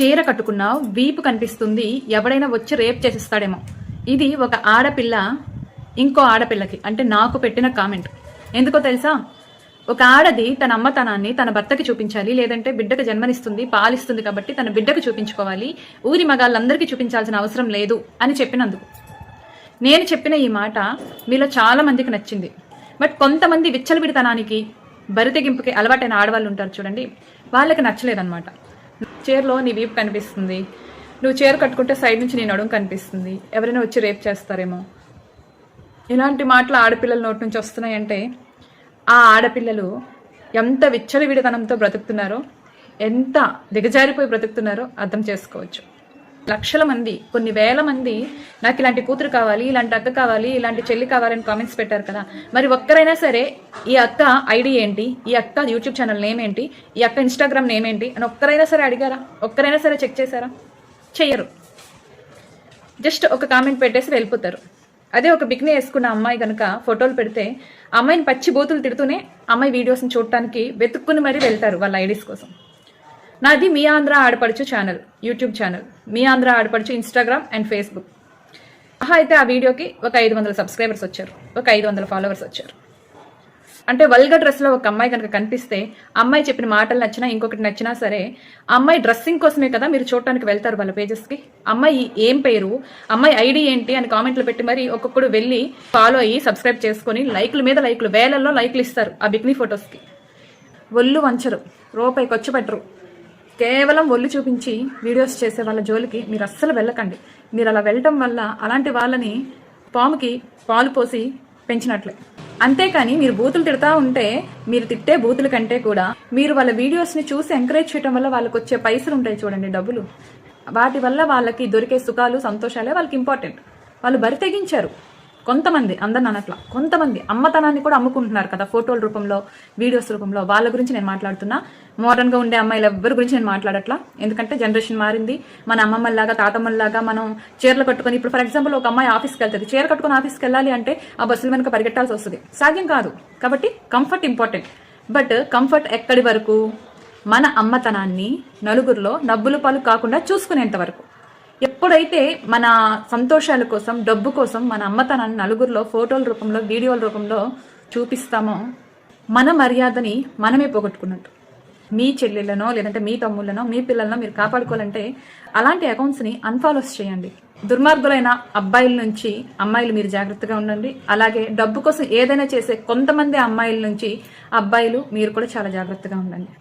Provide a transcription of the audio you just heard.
చీర కట్టుకున్నావు వీపు కనిపిస్తుంది. ఎవడైనా వచ్చి రేప్ చేసేస్తాడేమో. ఇది ఒక ఆడపిల్ల ఇంకో ఆడపిల్లకి అంటే నాకు పెట్టిన కామెంట్. ఎందుకో తెలుసా? ఒక ఆడది తన అమ్మతనాన్ని తన భర్తకి చూపించాలి లేదంటే బిడ్డకు జన్మనిస్తుంది పాలిస్తుంది కాబట్టి తన బిడ్డకు చూపించుకోవాలి. ఊరి మగాళ్ళందరికీ చూపించాల్సిన అవసరం లేదు అని చెప్పినందుకు. నేను చెప్పిన ఈ మాట మీలో చాలా మందికి నచ్చింది. బట్ కొంతమంది విచ్చలవిడితనానికి బరితెగింపుకి అలవాటైన ఆడవాళ్ళు ఉంటారు చూడండి. వాళ్ళకి నచ్చలేదన్నమాట. చీరలో నీ వీపు కనిపిస్తుంది. నువ్వు చీర కట్టుకుంటే సైడ్ నుంచి నీ నడుము కనిపిస్తుంది. ఎవరైనా వచ్చి రేప్ చేస్తారేమో. ఇలాంటి మాటలు ఆడపిల్లల నోటి నుంచి వస్తున్నాయంటే ఆ ఆడపిల్లలు ఎంత విచ్చలవిడితనంతో బ్రతుకుతున్నారో ఎంత దిగజారిపోయి బ్రతుకుతున్నారో అర్థం చేసుకోవచ్చు. లక్షల మంది కొన్ని వేల మంది నాకు ఇలాంటి కూతురు కావాలి ఇలాంటి అక్క కావాలి ఇలాంటి చెల్లి కావాలని కామెంట్స్ పెట్టారు కదా. మరి ఒక్కరైనా సరే ఈ అక్క ఐడి ఏంటి? ఈ అక్క యూట్యూబ్ ఛానల్ నేమ్ ఏంటి? ఈ అక్క ఇన్స్టాగ్రామ్ నేమ్ ఏంటి? అని ఒక్కరైనా సరే అడిగారా? ఒక్కరైనా సరే చెక్ చేశారా? చెయ్యరు. జస్ట్ ఒక కామెంట్ పెట్టేసి వెళ్ళిపోతారు. అదే ఒక బిక్ని వేసుకున్న అమ్మాయి కనుక ఫోటోలు పెడితే అమ్మాయిని పచ్చి బోతులు తిడుతూనే అమ్మాయి వీడియోస్ని చూడటానికి వెతుక్కుని మరీ వెళ్తారు వాళ్ళ ఐడీస్ కోసం. నాది మీ ఆంధ్ర ఆడపడుచు ఛానల్ యూట్యూబ్ ఛానల్ మీ ఆంధ్ర ఆడపడుచు ఇన్స్టాగ్రామ్ అండ్ ఫేస్బుక్ ఆహా అయితే ఆ వీడియోకి ఒక ఐదు వందల సబ్స్క్రైబర్స్ వచ్చారు. ఒక ఐదు వందల ఫాలోవర్స్ వచ్చారు. అంటే వల్గర్ డ్రెస్లో ఒక అమ్మాయి కనుక కనిపిస్తే అమ్మాయి చెప్పిన మాటలు నచ్చినా ఇంకొకటి నచ్చినా సరే అమ్మాయి డ్రెస్సింగ్ కోసమే కదా మీరు చూడటానికి వెళ్తారు వాళ్ళ పేజెస్కి అమ్మాయి ఏం పేరు? అమ్మాయి ఐడి ఏంటి? అని కామెంట్లు పెట్టి మరి ఒక్కొక్కడు వెళ్ళి ఫాలో అయ్యి సబ్స్క్రైబ్ చేసుకొని లైక్ల మీద లైక్లు వేలల్లో లైక్లు ఇస్తారు ఆ బిక్నీ ఫొటోస్కి ఒళ్ళు వంచరు. రూపాయి ఖర్చు పెట్టరు. కేవలం ఒళ్ళు చూపించి వీడియోస్ చేసే వాళ్ళ జోలికి మీరు అస్సలు వెళ్ళకండి. మీరు అలా వెళ్ళటం వల్ల అలాంటి వాళ్ళని పాముకి పాలు పోసి పెంచినట్లే. అంతేకాని మీరు బూతులు తిడతా ఉంటే మీరు తిట్టే బూతుల కంటే కూడా మీరు వాళ్ళ వీడియోస్ని చూసి ఎంకరేజ్ చేయడం వల్ల వాళ్ళకి వచ్చే పైసలు ఉంటాయి చూడండి డబ్బులు. వాటి వల్ల వాళ్ళకి దొరికే సుఖాలు సంతోషాలే వాళ్ళకి ఇంపార్టెంట్ వాళ్ళు బరి తెగించారు. కొంతమంది అందరు అనట్లా కొంతమంది అమ్మతనాన్ని కూడా అమ్ముకుంటున్నారు కదా ఫోటోల రూపంలో వీడియోస్ రూపంలో. వాళ్ళ గురించి నేను మాట్లాడుతున్నా. మోడర్న్గా ఉండే అమ్మాయిల ఎవ్వరి గురించి నేను మాట్లాడట్లా. ఎందుకంటే జనరేషన్ మారింది. మన అమ్మమ్మల్లాగా తాతమ్మల్లాగా మనం చీరలు కట్టుకొని ఇప్పుడు ఫర్ ఎగ్జాంపుల్ ఒక అమ్మాయి ఆఫీస్కి వెళ్తుంది. చీర కట్టుకొని ఆఫీస్కి వెళ్ళాలి అంటే ఆ బస్సులు వెనుక పరిగెట్టాల్సి వస్తుంది. సాధ్యం కాదు. కాబట్టి కంఫర్ట్ ఇంపార్టెంట్ బట్ కంఫర్ట్ ఎక్కడి వరకు? మన అమ్మతనాన్ని నలుగురిలో నవ్వులు పాలు కాకుండా చూసుకునేంత వరకు. ఎప్పుడైతే మన సంతోషాల కోసం డబ్బు కోసం మన అమ్మతనాన్ని నలుగురిలో ఫోటోల రూపంలో వీడియోల రూపంలో చూపిస్తామో. మన మర్యాదని మనమే పోగొట్టుకున్నట్టు. మీ చెల్లెళ్ళనో లేదంటే మీ తమ్ముళ్ళనో మీ పిల్లలనో మీరు కాపాడుకోవాలంటే అలాంటి అకౌంట్స్ని అన్ఫాలోస్ చేయండి. దుర్మార్గులైన అబ్బాయిల నుంచి అమ్మాయిలు మీరు జాగ్రత్తగా ఉండండి. అలాగే డబ్బు కోసం ఏదైనా చేసే కొంతమంది అమ్మాయిల నుంచి అబ్బాయిలు మీరు కూడా చాలా జాగ్రత్తగా ఉండండి.